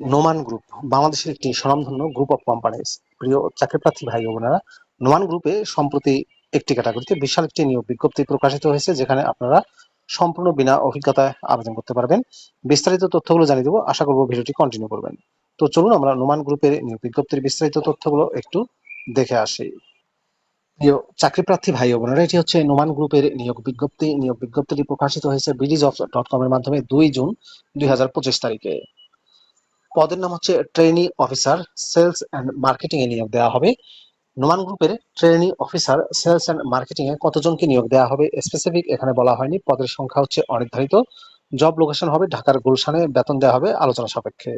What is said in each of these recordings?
Noman group, বাংলাদেশের একটি স্বনামধন্য গ্রুপ অফ কোম্পানিজ প্রিয় চাকরিপ্রার্থী ভাই ও বোনেরা, নোমান গ্রুপে সম্প্রতি একটি ক্যাটাগরিতে বিশাল একটি নিয়োগ বিজ্ঞপ্তি প্রকাশিত হয়েছে, যেখানে আপনারা সম্পূর্ণ বিনা অভিজ্ঞতায় আবেদন করতে পারবেন। বিস্তারিত তথ্যগুলো জানিয়ে দেবো, আশা করব ভিডিওটি কন্টিনিউ করবেন। তো চলুন আমরা নোমান গ্রুপের নিয়োগ বিজ্ঞপ্তির বিস্তারিত তথ্যগুলো একটু দেখে আসি। প্রিয় চাকরিপ্রার্থী ভাই বোনেরা, এটি হচ্ছে নোমান গ্রুপের নিয়োগ বিজ্ঞপ্তি। নিয়োগ বিজ্ঞপ্তিটি প্রকাশিত হয়েছে বিডিজ অফ ডট কম এর মাধ্যমে দুই জুন দুই হাজার পঁচিশ তারিখে। পদের নাম হচ্ছে trainee officer sales and marketing এ নিয়োগ দেওয়া হবে। নোমান গ্রুপের trainee officer sales and marketing এ কতজনকে নিয়োগ দেওয়া হবে স্পেসিফিক এখানে বলা হয়নি। পদের সংখ্যা হচ্ছে অনির্ধারিত। জব লোকেশন হবে ঢাকার গুলশানে। বেতন দেওয়া হবে আলোচনা সাপেক্ষে।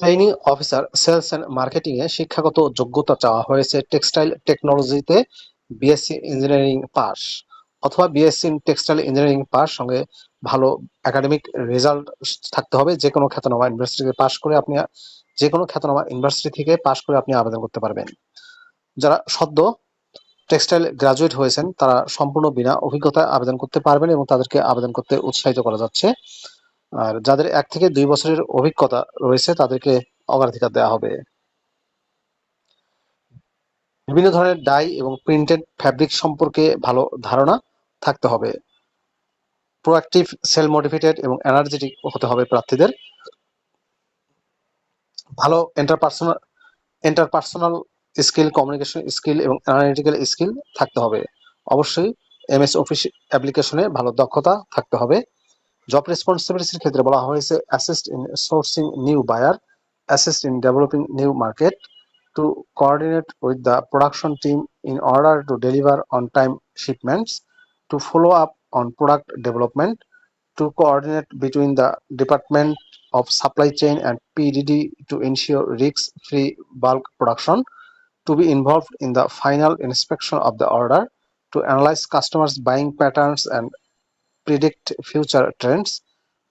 Training officer sales and marketing এ শিক্ষাগত যোগ্যতা চাওয়া হয়েছে। টেক্সটাইল টেকনোলজিতে বিএসসি ইঞ্জিনিয়ারিং পাস। অথবা বিএসসি টেক্সটাইল ইঞ্জিনিয়ারিং পাস, সঙ্গে ভালো একাডেমিক রেজাল্ট থাকতে হবে যে কোনো খ্যাতনামা ইউনিভার্সিটি থেকে পাশ করে আপনি যে কোনো খ্যাতনামা ইউনিভার্সিটি থেকে পাশ করে আপনি আবেদন করতে পারবেন। যারা সদ্য টেক্সটাইল গ্রাজুয়েট হয়েছেন, তারা সম্পূর্ণ বিনা অভিজ্ঞতায় আবেদন করতে পারবেন এবং তাদেরকে আবেদন করতে উৎসাহিত করা যাচ্ছে। আর যাদের এক থেকে দুই বছরের অভিজ্ঞতা রয়েছে, তাদেরকে অগ্রাধিকার দেওয়া হবে। বিভিন্ন ধরনের ডাই এবং প্রিন্টেড ফ্যাব্রিক সম্পর্কে ভালো ধারণা থাকতে হবে। প্রোঅ্যাক্টিভ সেল মোটিভেটেড এবং এনার্জেটিক হতে হবে প্রার্থীদের। ভালো interpersonal interpersonal skill communication skill এবং অ্যানালিটিক্যাল স্কিল থাকতে হবে। অবশ্যই এমএস অফিস অ্যাপ্লিকেশনে ভালো দক্ষতা থাকতে হবে। জব রেসপন্সিবিলিটির ক্ষেত্রে বলা হয়েছে assist in sourcing new buyer assist in developing new market to coordinate with the production team in order to deliver on time shipments To follow up on product development to coordinate between the Department of Supply Chain and PDD to ensure risk-free bulk production, to be involved in the final inspection of the order, to analyze customers' buying patterns and predict future trends,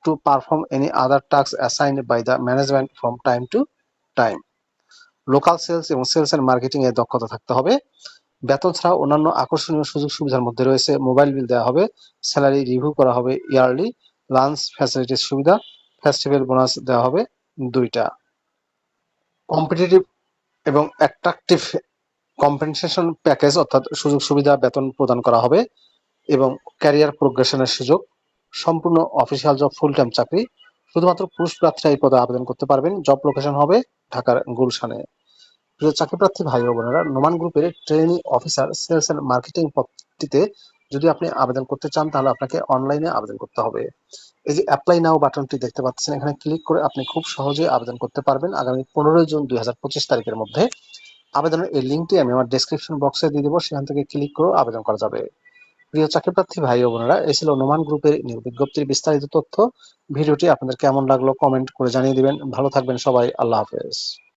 to perform any other tasks assigned by the management from time to time. Local sales এবং sales and marketing এর দক্ষতা থাকতে হবে বেতন ছাড়াও অন্যান্য আকর্ষণীয় সুযোগ সুবিধার মধ্যে রয়েছে। মোবাইল বিল দেওয়া হবে, স্যালারি রিভিউ করা হবে ইয়ারলি, লাঞ্চ ফ্যাসিলিটিস সুবিধা, ফেস্টিভ্যাল বোনাস দেওয়া হবে দুইটা। কম্পিটিটিভ এবং অ্যাট্রাকটিভ কম্পেনসেশন প্যাকেজ অর্থাৎ সুযোগ সুবিধা বেতন প্রদান করা হবে এবং ক্যারিয়ার প্রোগ্রেশনের সুযোগ, সম্পূর্ণ অফিসিয়াল জব ফুল টাইম চাকরি, শুধুমাত্র পুরুষ প্রার্থীরা এই পদে আবেদন করতে পারবেন। জব লোকেশন হবে ঢাকার গুলশানে। প্রিয় চাকরিপ্রার্থী ভাই ও বোনেরা, নোমান গ্রুপের training officer sales and marketing পদটিতে যদি আপনি আবেদন করতে চান, তাহলে আপনাকে অনলাইনে আবেদন করতে হবে। এই যে অ্যাপ্লাই নাও বাটনটি দেখতে পাচ্ছেন, এখানে ক্লিক করে আপনি খুব সহজে আবেদন করতে পারবেন আগামী পনেরোই জুন দুই হাজার পঁচিশ তারিখের মধ্যে। আবেদনের এই লিঙ্কটি আমি আমার ডেসক্রিপশন বক্সে দিয়ে দেবো, সেখান থেকে ক্লিক করে আবেদন করা যাবে। প্রিয় চাকরিপ্রার্থী ভাই ও বোনেরা, এই ছিল নোমান গ্রুপের নিয়োগ বিজ্ঞপ্তির বিস্তারিত তথ্য। ভিডিওটি আপনাদের কেমন লাগল কমেন্ট করে জানিয়ে দিবেন। ভালো থাকবেন সবাই, আল্লাহ হাফেজ।